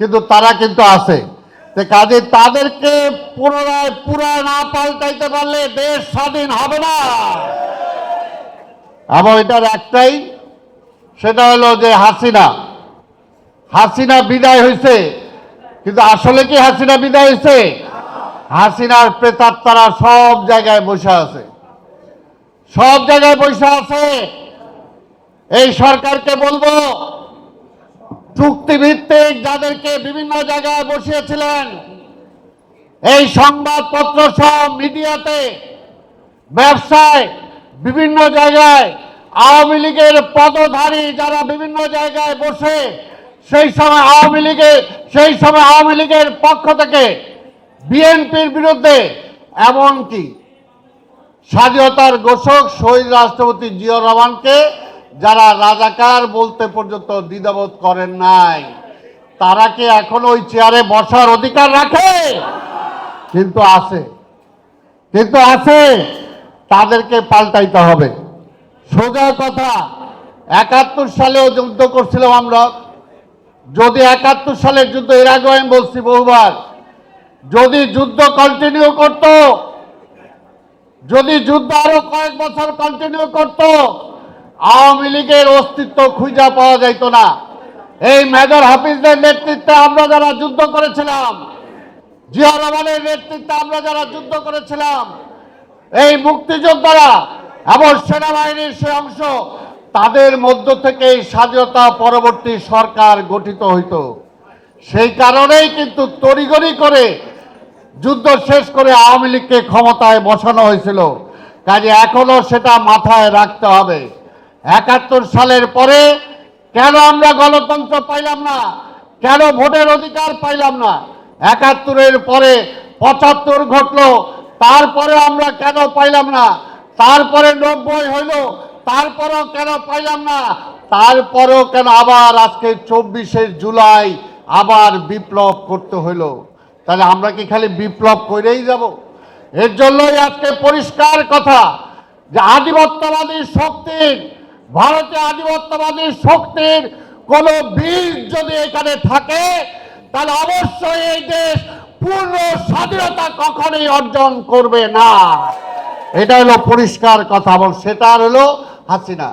কিন্তু তারা কিন্তু আছে। কাজে তাদেরকে পুনরায় পুরা না পাল্টাইতে পারলে দেশ স্বাধীন হবে না। এবং এটার একটাই, সেটা হলো যে হাসিনা। হাসিনা বিদায় হয়েছে কিন্তু আসলে কি হাসিনা বিদায় হয়েছে হাসিনার প্রেতার তারা সব জায়গায় বসে আছে। সব জায়গায় বসে আছে। এই সরকারকে বলব চুক্তিভিত্তিক যাদেরকে বিভিন্ন জায়গায় বসিয়েছিলেন, এই সংবাদপত্র সব মিডিয়াতে ব্যবসায় বিভিন্ন জায়গায় আওয়ামী লীগের পদধারী যারা বিভিন্ন জায়গায় বসে, সেই সময় আওয়ামী লীগের, সেই সময় আওয়ামী লীগের পক্ষ থেকে বিএনপির বিরুদ্ধে এমনকি স্বাধীনতার ঘোষক শহীদ রাষ্ট্রপতি জিয়র রহমানকে যারা রাজাকার বলতে পর্যন্ত দ্বিধাবোধ করেন নাই, তারা কি এখন ওই চেয়ারে বসার অধিকার রাখে? কিন্তু আছে। কিন্তু আছে। তাদেরকে পাল্টাইতে হবে। সোজা কথা, একাত্তর সালেও যুদ্ধ করছিলাম আমরা। যদি একাত্তর সালের যুদ্ধ, এর আগে আমি বলছি বহুবার, যদি যুদ্ধ কন্টিনিউ করত, যদি যুদ্ধ আরও কয়েক বছর কন্টিনিউ করত আওয়ামী লীগের অস্তিত্ব খুঁজা পাওয়া যাইত না। এই মেজর হাফিজদের নেতৃত্বে আমরা যারা যুদ্ধ করেছিলাম, জিয়া রহমানের নেতৃত্বে আমরা যারা যুদ্ধ করেছিলাম, এই মুক্তিযোদ্ধারা এবং সেনাবাহিনীর সে অংশ, তাদের মধ্য থেকে এই স্বাধীনতা পরবর্তী সরকার গঠিত হইত। সেই কারণেই কিন্তু তড়িগড়ি করে যুদ্ধ শেষ করে আওয়ামী লীগকে ক্ষমতায় বসানো হয়েছিল। কাজে এখনও সেটা মাথায় রাখতে হবে। একাত্তর সালের পরে কেন আমরা গণতন্ত্র পাইলাম না? কেন ভোটের অধিকার পাইলাম না? একাত্তরের পরে পঁচাত্তর ঘটলো, তারপরে আমরা কেন পাইলাম না? তারপরে নব্বই হইল, তারপরেও কেন পাইলাম না? তারপরেও কেন আবার আজকে চব্বিশে জুলাই আবার বিপ্লব করতে হইল? তাহলে আমরা কি খালি বিপ্লব করেই যাব? এর জন্যই আজকে পরিষ্কার কথা যে আধিপত্যবাদী শক্তির ভারতে আধিপত্যবাদী শক্তির কোন বীজ যদি এখানে থাকে, তাহলে অবশ্যই এই দেশ পূর্ণ স্বাধীনতা কখনই অর্জন করবে না। এটা হলো পরিষ্কার কথা এবং সেটা হলো হাসিনা।